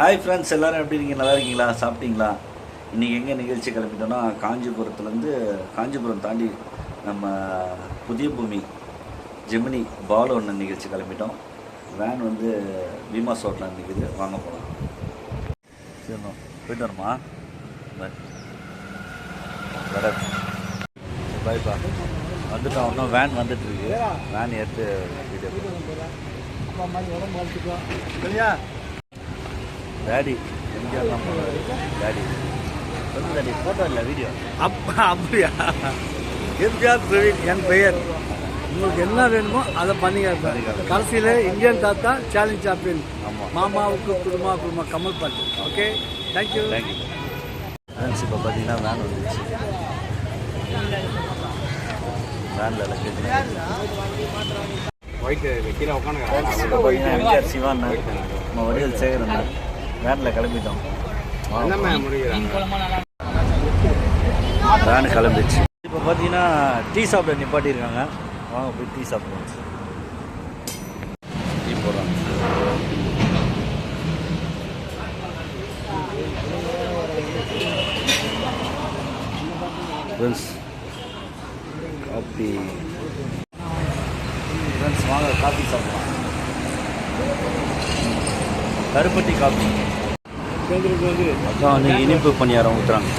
Hi friends எல்லாரும் எப்படி இருக்கீங்க? நல்லா இருக்கீங்களா? சாப்பிட்டீங்களா? இன்றைக்கி எங்கே நிகழ்ச்சி கிளம்பிட்டோன்னா காஞ்சிபுரத்துலேருந்து காஞ்சிபுரம் தாண்டி நம்ம புதிய பூமி ஜெமினி பால் ஒன்று நிகழ்ச்சி கிளம்பிட்டோம் வேன் வந்து பீமா சோட்டில் நிற்கிது வாங்க போகலாம் சரி போயிட்டு வரமா பாய் வர பாய்ப்பா வந்துட்டோம். இன்னும் வேன் வந்துட்டு இருக்கு. வேன் எடுத்து வீடியோ டேடி எம்ஜிஆர் தான் டேடி சொல்லு டேடி ஃபோட்டோ இல்லை வீடியோ அப்ப அப்படியா? எம்ஜிஆர் பிரவீன் என் பெயர். உங்களுக்கு என்ன வேணுமோ அதை பண்ணிக்க பண்ணிக்கலாம். கடைசியில் இந்தியன் தாத்தா சேலஞ்ச் சாம்பியன் ஆமாம் மாமாவுக்கு குடும்பா குடும்பம் கமல் பாட்டு. ஓகே தேங்க்யூ தேங்க்யூ இப்போ பார்த்தீங்கன்னா வேன் வந்துருச்சு. வேனில் பார்த்தீங்கன்னா எம்ஜிஆர் சிவான் நம்ம வடிவல் சேகரன் வேனில் கிளம்பிட்டோம். வேன் கிளம்பிடுச்சு. இப்போ பார்த்தீங்கன்னா டீ சாப்பிட நிப்பாட்டியிருக்காங்க. வாங்க போய் டீ சாப்பிடுவோம். டீ போடுறாங்க ஃப்ரெண்ட்ஸ் காப்பி ஃப்ரெண்ட்ஸ் வாங்க காப்பி சாப்பிடலாம் கருப்பட்டி காப்பி அதான் வந்து இனிப்பு பணியாரம் ஊற்றுறாங்க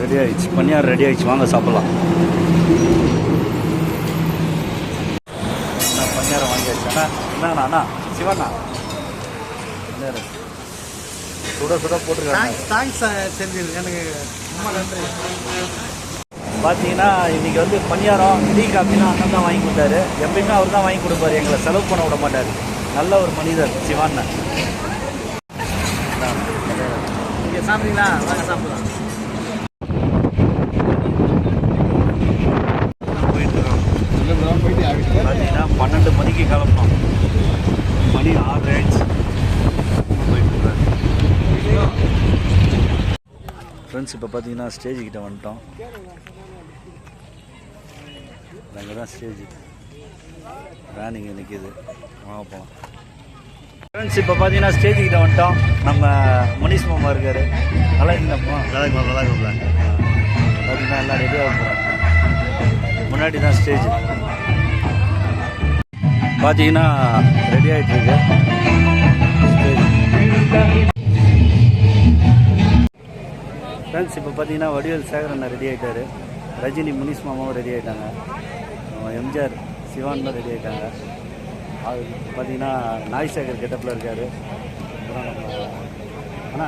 ரெடி ஆயிடுச்சு. பணியாரம் ரெடி ஆயிடுச்சு. வாங்க சாப்பிடலாம். நான் பணியாரம் வச்சேன்னா அண்ணா என்னங்கண்ணா அண்ணா? சிவண்ணா. சுட சுட போட்டுருக்காங்க. தேங்க்ஸ் செந்தில். எனக்கு ரொம்ப நன்றி. பார்த்தீங்கன்னா இன்னைக்கு வந்து பணியாரம் டீ காஃபிலாம் அண்ணன் தான் வாங்கி கொடுத்தாரு. எப்பயுமே அவர் தான் வாங்கி கொடுப்பாரு. எங்களை செலவு பண்ண விட மாட்டார். நல்ல ஒரு மனிதர் சிவாண்ணா நீங்கள் சாப்பிட்டீங்களா வாங்க சாப்பிடலாம். பார்த்தீங்கன்னா பன்னெண்டு மணிக்கு கிளம்பணும் மணி ஆறு ஆயிடுச்சு. ஃப்ரெண்ட்ஸ் இப்போ பார்த்தீங்கன்னா ஸ்டேஜ் கிட்ட வந்துட்டோம். அங்கே தான் ஸ்டேஜ் வேன் இங்கே நிற்கிது வாங்க போகலாம் ஃப்ரெண்ட்ஸ் இப்போ பார்த்தீங்கன்னா ஸ்டேஜ் கிட்ட வந்துட்டோம். நம்ம மணிஷ் மாமா இருக்காரு. நல்லா இருக்கீங்கப்பா நல்லா இருக்கும் நல்லா இருக்கும் பார்த்தீங்கன்னா எல்லாம் ரெடியாக போகிறாங்க முன்னாடி தான் ஸ்டேஜ் பார்த்தீங்கன்னா ரெடி ஆகிட்டு இருக்கு ஃப்ரெண்ட்ஸ் இப்போ பார்த்தீங்கன்னா வடிவேல் சேகரன் ரெடி ஆகிட்டாரு ரஜினி முனிஸ் மாமாவும் ரெடி ஆகிட்டாங்க எம்ஜிஆர் சிவானும் ரெடி ஆகிட்டாங்க அது பார்த்தீங்கன்னா நாய் சேகர் கெட்டப்பில் இருக்கார். அண்ணா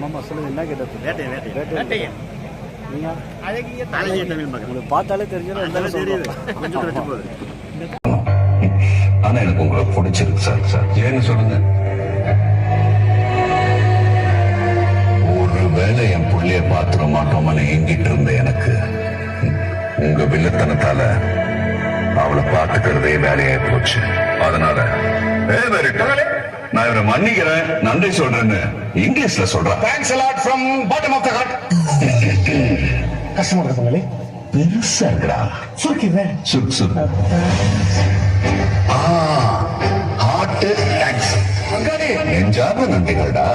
மாமா சொல்லுங்கள் என்ன கெட்டப் வேட்டை வேட்டை வேட்டை நீங்கள் உங்களுக்கு பார்த்தாலே தெரிஞ்சிடும் தெரியுது. கொஞ்சம் ஆனா எனக்கு உங்களை பிடிச்சிருக்கு சார். சார் ஏன்னு சொல்லுங்க. ஒரு வேளை என் புள்ளைய பாத்துக்க மாட்டோம்னு எங்கிட்டு இருந்த எனக்கு உங்க வில்லத்தனத்தால அவளை பாத்துக்கிறதே வேலையாயி போச்சு. அதனால நான் இவரை மன்னிக்கிறேன். நன்றி சொல்றேன்னு இங்கிலீஷ்ல சொல்றேன். Thanks a lot from bottom of the heart கஷ்டமா இருக்கு பெருசா இருக்கிறா சுருக்கிடுறேன். சுக் சுக் ஹார்ட் தேங்க்ஸ் நெஞ்சார்ந்த நன்றிகள்டா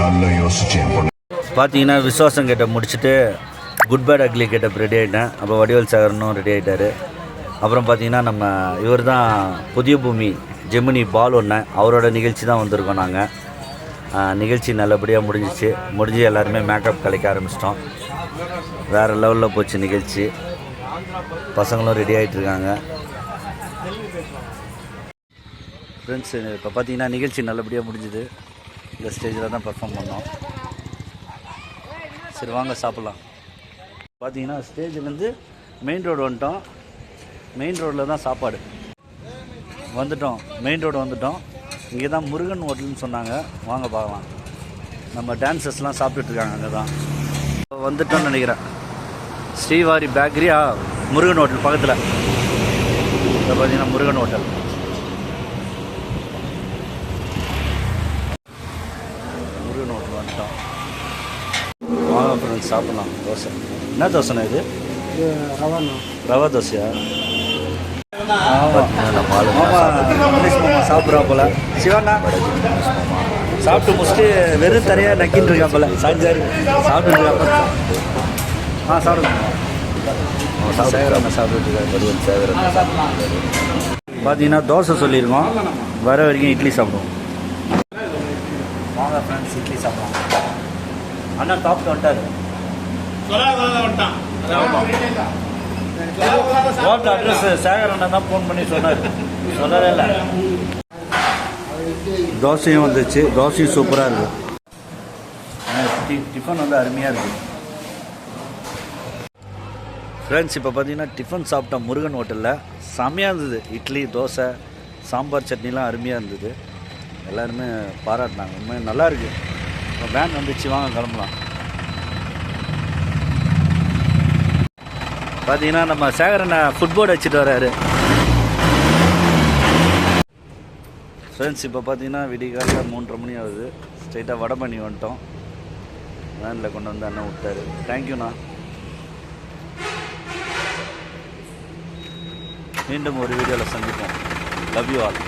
நல்லா யோசிச்சேன் பார்த்தீங்கன்னா விசுவாசம் கேட்ட முடிச்சுட்டு குட் பேட் அக்லி கேட்ட ரெடி ஆகிட்டேன் அப்போ வடிவேல் சாகரனும் ரெடி ஆகிட்டாரு அப்புறம் பார்த்தீங்கன்னா நம்ம இவர் தான் புதிய பூமி ஜெமினி பால் ஒன்று அவரோட நிகழ்ச்சி தான் வந்திருக்கோம் நாங்கள் நிகழ்ச்சி நல்லபடியாக முடிஞ்சிச்சு. முடிஞ்சு எல்லாருமே மேக்கப் கலைக்க ஆரம்பிச்சிட்டோம். வேறு லெவலில் போச்சு நிகழ்ச்சி. பசங்களும் ரெடி ஆகிட்டு இருக்காங்க. ஃப்ரெண்ட்ஸ் இப்போ பார்த்தீங்கன்னா நிகழ்ச்சி நல்லபடியாக முடிஞ்சுது. இந்த ஸ்டேஜில் தான் பர்ஃபார்ம் பண்ணோம். சரி வாங்க சாப்பிட்லாம். பார்த்தீங்கன்னா ஸ்டேஜ்லேருந்து மெயின் ரோடு வந்துட்டோம். மெயின் ரோட்டில் தான் சாப்பாடு. வந்துட்டோம். மெயின் ரோடு வந்துட்டோம். இங்கே தான் முருகன் ஹோட்டல்னு சொன்னாங்க. வாங்க பார்க்கலாம். நம்ம டான்சர்ஸ்லாம் சாப்பிட்டுட்ருக்காங்க அங்கே தான். வந்துட்டோம்னு நினைக்கிறேன். ஸ்ரீவாரி பேக்கரியா முருகன் ஹோட்டல் பக்கத்தில். இப்போ பார்த்தீங்கன்னா முருகன் ஹோட்டல் ஃப்ரெண்ட்ஸ் சாப்பிட்லாம். தோசை. என்ன தோசைண்ணா இது? ரவா தோசையா? சாப்பிட்றா போல. சிவண்ணா? சாப்பிட்டு முடிச்சுட்டு வெறும் தரையாக நக்கின்னு இருக்கா போல. சாரி சாரி சாப்பிட்டு இருக்கா ஆ சாப்பிடுங்க. சாப்பிட்டு சாப்பிட்டு இருக்காரு சேகரன் பார்த்தீங்கன்னா தோசை சொல்லியிருக்கோம். வர வரைக்கும் இட்லி சாப்பிடுவோம். வாங்க ஃப்ரெண்ட்ஸ் இட்லி சாப்பிடுவோம் அண்ணா சாப்பிட்டு வந்துட்டாரு. ஹோட்டல் அட்ரஸ் சேகர் அண்ணா தான் ஃபோன் பண்ணி சொன்னார். சொல்லவே இல்லை. தோசையும் வந்துச்சு. தோசையும் சூப்பராக இருக்குது டிஃபன் வந்து அருமையாக இருக்குது ஃப்ரெண்ட்ஸ் இப்போ பார்த்தீங்கன்னா டிஃபன் சாப்பிட்டோம் முருகன் ஹோட்டலில் செம்மையாக இருந்தது. இட்லி தோசை சாம்பார் சட்னிலாம் அருமையாக இருந்தது. எல்லாருமே பாராட்டினாங்க. உண்மையாக நல்லா இருக்கு. வேன் வந்துச்சு வாங்க கிளம்பலாம். பார்த்தீங்கன்னா நம்ம சேகரனை ஃபுட்போர்டு வச்சுட்டு வராரு. ஃப்ரெண்ட்ஸ் இப்போ பார்த்தீங்கன்னா விடிகாலில் மூன்றரை மணி ஆகுது. ஸ்ட்ரைட்டாக வடபண்ணி வந்துட்டோம். வேனில் கொண்டு வந்து அண்ணன் விட்டாரு. தேங்க்யூண்ணா மீண்டும் ஒரு வீடியோவில் சந்திப்போம். Love you all